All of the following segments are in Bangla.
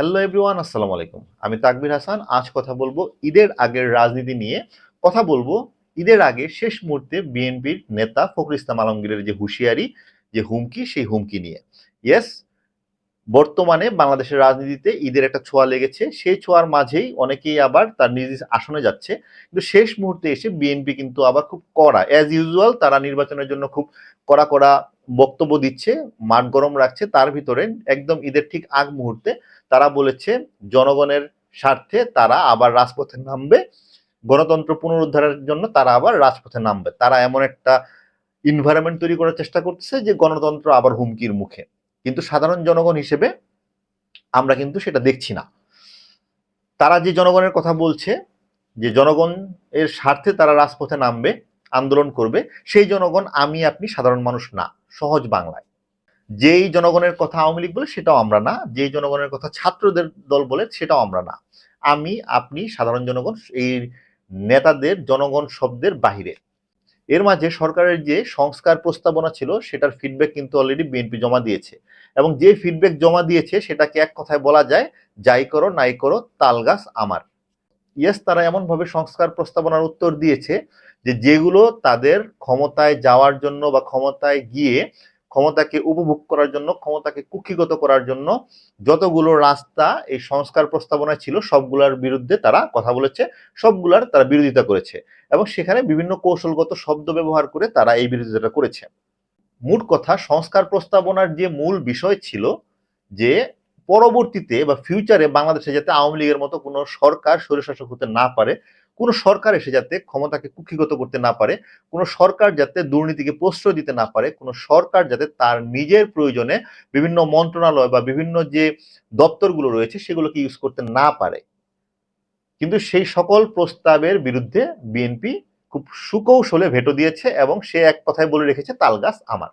হ্যালো এভরিওয়ান আসসালামু আলাইকুম। আমি তাকবির হাসান, আজ কথা বলব ঈদের আগের রাজনীতি নিয়ে। কথা বলব ঈদের আগে শেষ মুহূর্তে বিএনপির নেতা ফখরুল ইসলাম আলমগীরের যে হুঁশিয়ারি, যে হুমকি, সেই হুমকি নিয়ে। ইয়েস বর্তমানে বাংলাদেশের রাজনীতিতে ঈদের একটা ছোঁয়া লেগেছে। সেই ছোঁয়ার মাঝেই অনেকেই আবার তার নিজ নিজ আসনে যাচ্ছে। কিন্তু শেষ মুহূর্তে এসে বিএনপি কিন্তু আবার খুব কড়া অ্যাজ ইউজুয়াল তারা নির্বাচনের জন্য খুব কড়া কড়া বক্তব্য দিচ্ছে, মাঠ গরম রাখছে, তার ভিতরে একদম ঈদের ঠিক আগ মুহূর্তে তারা বলেছে জনগণের স্বার্থে তারা আবার রাজপথে নামবে, গণতন্ত্র পুনরুদ্ধারের জন্য তারা আবার রাজপথে নামবে। তারা এমন একটা ইনভায়রনমেন্ট তৈরি করার চেষ্টা করছে যে গণতন্ত্র আবার হুমকির মুখে। কিন্তু সাধারণ জনগণ হিসেবে আমরা কিন্তু সেটা দেখছি না। তারা যে জনগণের কথা বলছে, যে জনগণ এর স্বার্থে তারা রাজপথে নামবে, আন্দোলন করবে, সেই জনগণ আমি আপনি সাধারণ মানুষ না। সহজ বাংলায়। যেই জনগণের কথা আওয়ামী লীগ বলে সেটাও আমরা না, যেই জনগণের কথা ছাত্রদের দল বলে সেটাও আমরা না। আমি, আপনি, সাধারণ জনগণ, এই নেতাদের, জনগণ শব্দের বাহিরে। এর মাঝে সরকারের যে সংস্কার প্রস্তাবনা ছিল, সেটার ফিডব্যাক কিন্তু অলরেডি বিএনপি জমা দিয়েছে। এবং যে ফিডব্যাক জমা দিয়েছে, সেটাকে এক কথায় বলা যায়, যাই করো, নাই করো, তাল গাছ আমার। ইয়েস, তারা এমনভাবে সংস্কার প্রস্তাবনার উত্তর দিয়েছে যে যেগুলো তাদের ক্ষমতায় যাওয়ার জন্য বা ক্ষমতায় গিয়ে ক্ষমতাকে উপভোগ করার জন্য, ক্ষমতাকে কুক্ষিগত করার জন্য যতগুলো রাস্তা এই সংস্কার প্রস্তাবনায় ছিল, সবগুলোর বিরুদ্ধে তারা কথা বলেছে, সবগুলার তারা বিরোধিতা করেছে এবং সেখানে বিভিন্ন কৌশলগত শব্দ ব্যবহার করে তারা এই বিরোধিতাটা করেছে। মোট কথা, সংস্কার প্রস্তাবনার যে মূল বিষয় ছিল যে পরবর্তীতে বা ফিউচারে বাংলাদেশে যাতে আওয়ামী লীগের মতো কোনো সরকার শরীর স্বৈরশাসক হতে না পারে কোনো সরকার এসে যাতে ক্ষমতাকে কুক্ষিগত করতে না পারে, কোনো সরকার যাতে দুর্নীতিকে প্রশ্রয় দিতে না পারে, কোনো সরকার যাতে তার নিজের প্রয়োজনে বিভিন্ন মন্ত্রণালয় বা বিভিন্ন যে দপ্তরগুলো রয়েছে সেগুলোকে ইউজ করতে না পারে। কিন্তু সেই সকল প্রস্তাবের বিরুদ্ধে বিএনপি খুব সুকৌশলে ভেটো দিয়েছে এবং সে এক কথায় বলে রেখেছে তালগাছ আমার।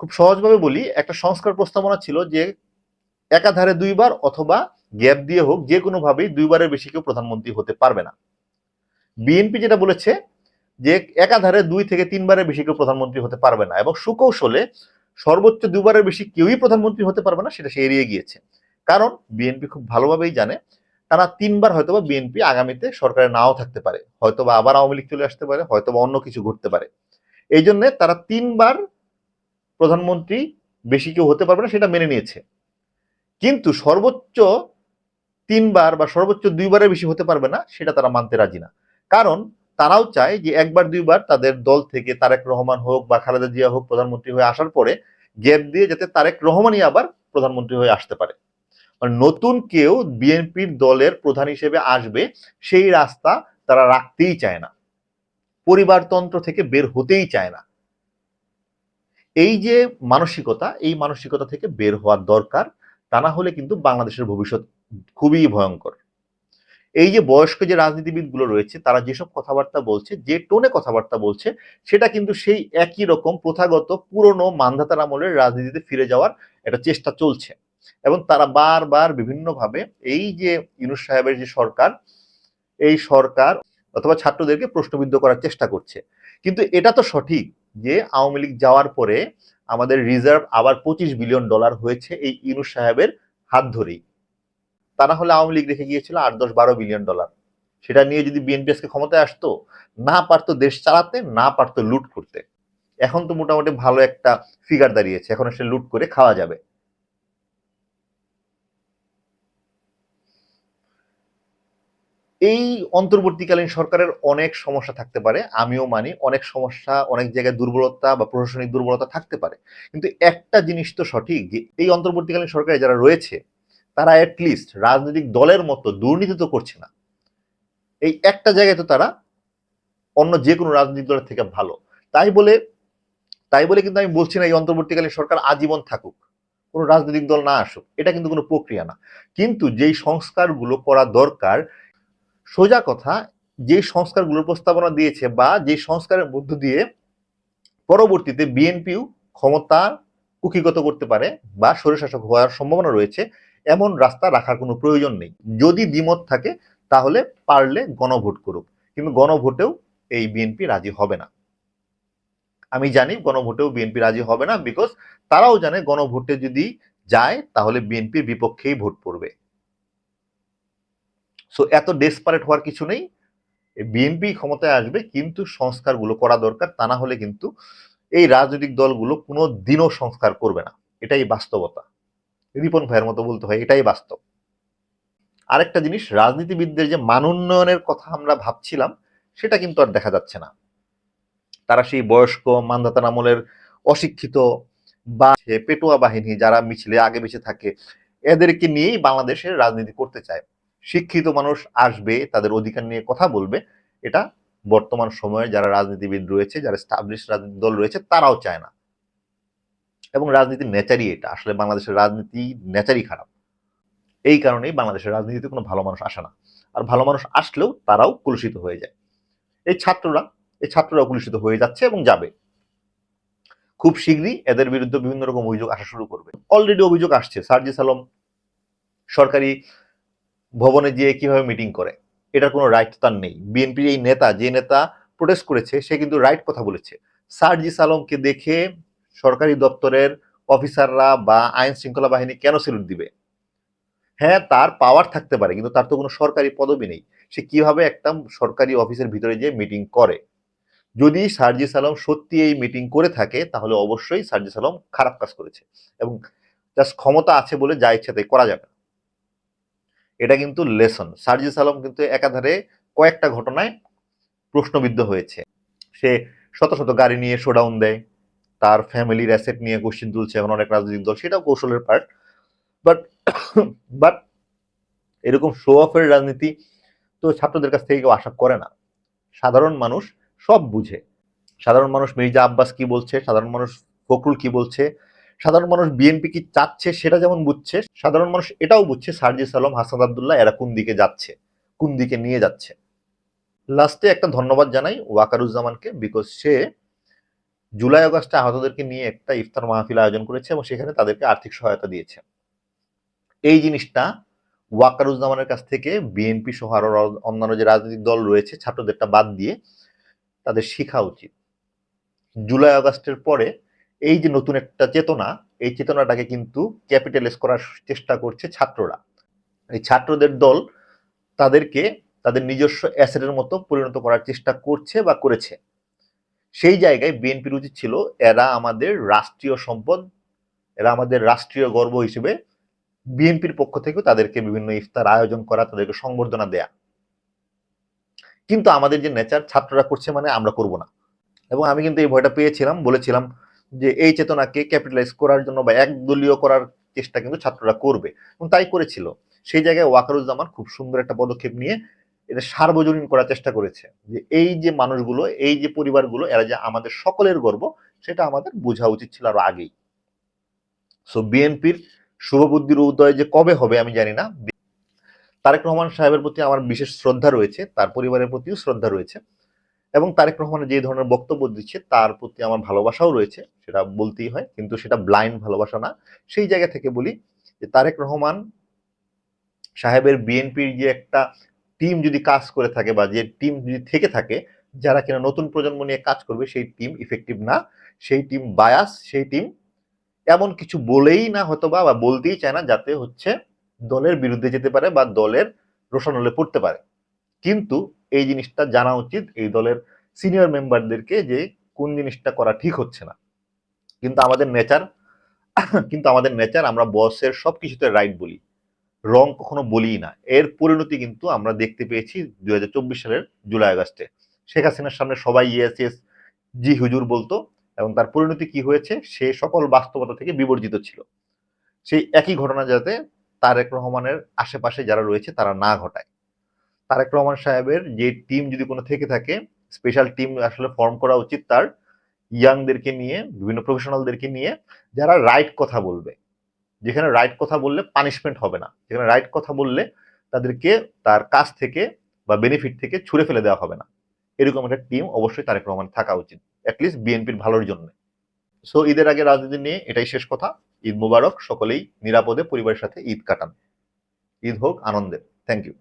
খুব সহজভাবে বলি, একটা সংস্কার প্রস্তাবনা ছিল যে একাধারে দুইবার অথবা গ্যাপ দিয়ে হোক, যে কোনোভাবেই দুইবারের বেশি কেউ প্রধানমন্ত্রী হতে পারবে না। বিএনপি যেটা বলেছে যে একাধারে দুই থেকে তিনবারের বেশি কেউ প্রধানমন্ত্রী হতে পারবে না এবং সুকৌশলে সর্বোচ্চ দুবারের বেশি কেউই প্রধানমন্ত্রী হতে পারবে না, সেটা সে এড়িয়ে গিয়েছে। কারণ বিএনপি খুব ভালোভাবেই জানে তারা তিনবার হয়তোবা বিএনপি আগামীতে সরকারে নাও থাকতে পারে, হয়তোবা আবার আওয়ামী লীগ চলে আসতে পারে, হয়তোবা অন্য কিছু ঘটতে পারে। এই জন্য তারা তিনবার প্রধানমন্ত্রী বেশি কেউ হতে পারবে না, সেটা মেনে নিয়েছে। কিন্তু সর্বোচ্চ তিনবার বা সর্বোচ্চ দুইবারের বেশি হতে পারবে না, সেটা তারা মানতে রাজি না। কারণ তারাও চায় যে একবার দুইবার তাদের দল থেকে তারেক রহমান হোক বা খালেদা জিয়া হোক প্রধানমন্ত্রী হয়ে আসার পরে গ্যাপ দিয়ে যাতে তারেক রহমানই আবার প্রধানমন্ত্রী হয়ে আসতে পারে। মানে নতুন কেউ বিএনপির দলের প্রধান হিসেবে আসবে সেই রাস্তা তারা রাখতেই চায় না। পরিবারতন্ত্র থেকে বের হতেই চায় না। এই যে মানসিকতা, এই মানসিকতা থেকে বের হওয়ার দরকার, তা না হলে কিন্তু বাংলাদেশের ভবিষ্যৎ খুবই ভয়ঙ্কর। এই যে বয়স্ক যে রাজনীতিবিদগুলো রয়েছে, তারা যেসব কথাবার্তা বলছে, যে টোনে কথাবার্তা বলছে, সেটা কিন্তু সেই একই রকম প্রথাগত পুরনো মান্ধাতার আমলের রাজনীতিতে ফিরে যাওয়ার একটা চেষ্টা চলছে। এবং তারা বারবার বিভিন্নভাবে এই যে ইউনুস সাহেবের যে সরকার, এই সরকার অথবা ছাত্রদেরকে প্রশ্নবিদ্ধ করার চেষ্টা করছে। কিন্তু এটা তো সঠিক যে আওয়ামী লীগ যাওয়ার পরে আমাদের রিজার্ভ আবার পঁচিশ বিলিয়ন ডলার হয়েছে এই ইউনুস সাহেবের হাত ধরেই। তা না হলে আওয়ামী লীগ রেখে গিয়েছিল আট দশ বারো বিলিয়ন ডলার। সেটা নিয়ে যদি বিএনপি আজকে ক্ষমতায় আসতো, না পারতো দেশ চালাতে, না পারতো লুট করতে। এখন তো মোটামুটি ভালো একটা ফিগার দাঁড়িয়েছে, এখন সে লুট করে খাওয়া যাবে। এই অন্তর্বর্তীকালীন সরকারের অনেক সমস্যা থাকতে পারে, আমিও মানি অনেক সমস্যা, অনেক জায়গায় দুর্বলতা বা প্রশাসনিক দুর্বলতা থাকতে পারে। কিন্তু একটা জিনিস তো সঠিক যে, এই অন্তর্বর্তীকালীন সরকারে যারা রয়েছে তারা অ্যাটলিস্ট রাজনৈতিক দলের মতো দুর্নীতি তো করছে না। এই একটা জায়গায় তো তারা অন্য যে কোনো রাজনৈতিক দলের থেকে ভালো। তাই বলে তাই বলে কিন্তু আমি বলছি না এই অন্তর্বর্তীকালীন সরকার আজীবন থাকুক। কোনো রাজনৈতিক দল না আসুক, এটা কিন্তু কোনো প্রক্রিয়া না। কিন্তু যেই সংস্কারগুলো করা দরকার, সোজা কথা, যে সংস্কারগুলোর প্রস্তাবনা দিয়েছে বা যে সংস্কারের মধ্য দিয়ে পরবর্তীতে বিএনপিও ক্ষমতা কুক্ষিগত করতে পারে বা স্বৈরশাসক হওয়ার সম্ভাবনা রয়েছে এমন রাস্তা রাখার কোনো প্রয়োজন নেই। যদি দ্বিমত থাকে, তাহলে পারলে গণভোট করুক, কিন্তু গণভোটেও এই বিএনপি রাজি হবে না। আমি জানি গণভোটেও বিএনপি রাজি হবে না বিকজ তারাও জানে গণভোটে যদি যায়, তাহলে বিএনপির বিপক্ষেই ভোট পড়বে। সো এত ডেসপারেট হওয়ার কিছু নেই। বিএনপি ক্ষমতায় আসবে, কিন্তু সংস্কারগুলো করা দরকার, তা না হলে কিন্তু এই রাজনৈতিক দলগুলো কোনো দিনও সংস্কার করবে না। এটাই বাস্তবতা। রিপন ভাইয়ের মতো বলতে হয়, এটাই বাস্তব। আরেকটা জিনিস, রাজনীতিবিদদের যে মান উন্নয়নের কথা আমরা ভাবছিলাম, সেটা কিন্তু আর দেখা যাচ্ছে না। তারা সেই বয়স্ক মান্দাতার আমলের অশিক্ষিত বা পেটোয়া বাহিনী যারা মিছিলে আগে বেঁচে থাকে, এদেরকে নিয়েই বাংলাদেশের রাজনীতি করতে চায়। শিক্ষিত মানুষ আসবে, তাদের অধিকার নিয়ে কথা বলবে, এটা বর্তমান সময়ে যারা রাজনীতিবিদ রয়েছে, যারা স্টাবলিশ রাজনীতি দল রয়েছে, তারাও চায় না। এবং রাজনীতির নেচারই এটা। আসলে বাংলাদেশের রাজনীতি নেচারই খারাপ। এই কারণেই বাংলাদেশের রাজনীতিতে কোনো ভালো মানুষ আসে না। আর ভালো মানুষ আসলেও তারাও কলুষিত হয়ে যায়। এই ছাত্ররা, এই ছাত্ররাও কলুষিত হয়ে যাচ্ছে এবং যাবে। খুব শীঘ্রই এদের বিরুদ্ধে বিভিন্ন রকম অভিযোগ আসা শুরু করবে। অলরেডি অভিযোগ আসছে। সার্জিস আলম সরকারি ভবনে গিয়ে কীভাবে মিটিং করে? এটার কোনো রাইট তার নেই। বিএনপির এই নেতা, যে নেতা প্রোটেস্ট করেছে, সে কিন্তু রাইট কথা বলেছে। সার্জিস আলমকে দেখে সরকারি দপ্তরের অফিসাররা বা আইন শৃঙ্খলা বাহিনী কেন সেলুট দিবে? হ্যাঁ তার পাওয়ার থাকতে পারে, কিন্তু তার তো কোনো সরকারি পদবি নেই। সে কীভাবে একটা সরকারি অফিসের ভিতরে যে মিটিং করে? যদি সার্জিস আলম সত্যি এই মিটিং করে থাকে, তাহলে অবশ্যই সার্জিস আলম খারাপ কাজ করেছে এবং জাস্ট ক্ষমতা আছে বলে যা ইচ্ছা তাই করা যাবে এটা কিন্তু লেসন সার্জিস আলম কিন্তু একাধারে কয়েকটা ঘটনায় প্রশ্নবিদ্ধ হয়েছে। সে শত শত গাড়ি নিয়ে শোডাউন দেয়। তার ফ্যামিলির অ্যাসেট নিয়ে কোশ্চিন তুলছে এখন অনেক রাজনৈতিক দল, সেটাও কৌশলের পার্ট বাট বাট এরকম শো অফের রাজনীতি তো ছাত্রদের কাছ থেকে কেউ আশা করে না। সাধারণ মানুষ সব বুঝে। সাধারণ মানুষ মির্জা আব্বাস কি বলছে? সাধারণ মানুষ ফখরুল কি বলছে? সাধারণ মানুষ বিএনপি কি চাচ্ছে? সেটা যেমন বুঝছে, সাধারণ মানুষ এটাও বুঝছে, সার্জিস আলম, হাসান আবদুল্লাহ এরা কোন দিকে যাচ্ছে, কোন দিকে নিয়ে যাচ্ছে। লাস্টে একটা ধন্যবাদ জানাই ওয়াকারুজ্জামানকে বিকজ সে জুলাই আগস্টে আহতদেরকে নিয়ে একটা ইফতার মাহফিল আয়োজন করেছে এবং সেখানে তাদেরকে আর্থিক সহায়তা দিয়েছে। এই জিনিসটা ওয়াকারুজ্জামানের কাছ থেকে বিএনপি সহ আরও অন্যান্য যে রাজনৈতিক দল রয়েছে, ছাত্রদেরটা বাদ দিয়ে তাদের শেখা উচিত। জুলাই আগস্টের পরে এই যে নতুন একটা চেতনা, এই চেতনাটাকে কিন্তু ক্যাপিটালাইজ করার চেষ্টা করছে ছাত্ররা। এই ছাত্রদের দল তাদেরকে তাদের নিজস্ব অ্যাসেটের মতো পরিণত করার চেষ্টা করছে বা করেছে। সেই জায়গায় বিএনপির উচিত ছিল, এরা আমাদের রাষ্ট্রীয় সম্পদ, এরা আমাদের রাষ্ট্রীয় গর্ব হিসেবে বিএনপির পক্ষ থেকেও তাদেরকে বিভিন্ন ইফতার আয়োজন করা, তাদেরকে সংবর্ধনা দেয়া। কিন্তু আমাদের যে নেচার ছাত্ররা করছে মানে আমরা করব না। এবং আমি কিন্তু এই ভয়টা পেয়েছিলাম, বলেছিলাম যে এই চেতনাকে ক্যাপিটালাইজ করার জন্য বা একদলীয় করার চেষ্টা কিন্তু ছাত্ররা করবে। এবং তাই করেছিল। সেই জায়গায় ওয়াকারুজ্জামান খুব সুন্দর একটা পদক্ষেপ নিয়ে এটা সার্বজনীন করার চেষ্টা করেছে। যে এই যে মানুষগুলো, এই যে পরিবারগুলো, এরা যে আমাদের সকলের গর্ব, সেটা আমাদের বোঝা উচিত ছিল আরও আগেই। সো বিএনপির শুভবুদ্ধির উদয় যে কবে হবে আমি জানি না। তারেক রহমান সাহেবের প্রতি আমার বিশেষ শ্রদ্ধা রয়েছে, তার পরিবারের প্রতিও শ্রদ্ধা রয়েছে এবং তারেক রহমান যে ধরনের বক্তব্য দিচ্ছে, তার প্রতি আমার ভালোবাসাও রয়েছে, সেটা বলতেই হয়, কিন্তু সেটা ব্লাইন্ড ভালোবাসা না। সেই জায়গা থেকে বলি যে তারেক রহমান সাহেবের বিএনপির যে একটা টিম যদি কাজ করে থাকে বা যে টিম যদি থেকে থাকে, যারা কিনা নতুন প্রজন্ম নিয়ে কাজ করবে, সেই টিম ইফেক্টিভ না। সেই টিম বায়াস সেই টিম এমন কিছু বলেই না হয়তো বা বলতেই চায় না, যাতে হচ্ছে দলের বিরুদ্ধে যেতে পারে বা দলের রোশানলে পড়তে পারে। কিন্তু এই জিনিসটা জানা উচিত এই দলের সিনিয়র মেম্বারদেরকে যে কোন জিনিসটা করা ঠিক হচ্ছে না। কিন্তু আমাদের নেচার কিন্তু আমাদের নেচার আমরা বসের সব কিছুতে রাইট বলি। রং কখনো বলি না। এর পরিণতি কিন্তু আমরা দেখতে পেয়েছি দুই হাজার চব্বিশ সালের জুলাই আগস্টে। শেখ হাসিনার সামনে সবাই ইয়েস জি হুজুর বলতো এবং তার পরিণতি কি হয়েছে সে সকল বাস্তবতা থেকে বিবর্জিত ছিল। সেই একই ঘটনা যাতে তারেক রহমানের আশেপাশে যারা রয়েছে তারা না ঘটায়। তারেক রহমান সাহেবের যে টিম যদি কোনো থেকে থাকে, স্পেশাল টিম আসলে ফর্ম করা উচিত তার। ইয়াংদেরকে নিয়ে, বিভিন্ন প্রফেশনালদেরকে নিয়ে যারা রাইট কথা বলবে। যেখানে রাইট কথা বললে পানিশমেন্ট হবে না। যেখানে রাইট কথা বললে তাদেরকে তার কাজ থেকে বা বেনিফিট থেকে ছুড়ে ফেলে দেওয়া হবে না। এরকম একটা টিম অবশ্যই তারেক রহমান থাকা উচিত অ্যাটলিস্ট বিএনপির ভালোর জন্য। সো ঈদের আগে রাজনীতি নিয়ে এটাই শেষ কথা। ঈদ মুবারক, সকলেই নিরাপদে পরিবারের সাথে ঈদ কাটান। ঈদ হোক আনন্দের। Thank you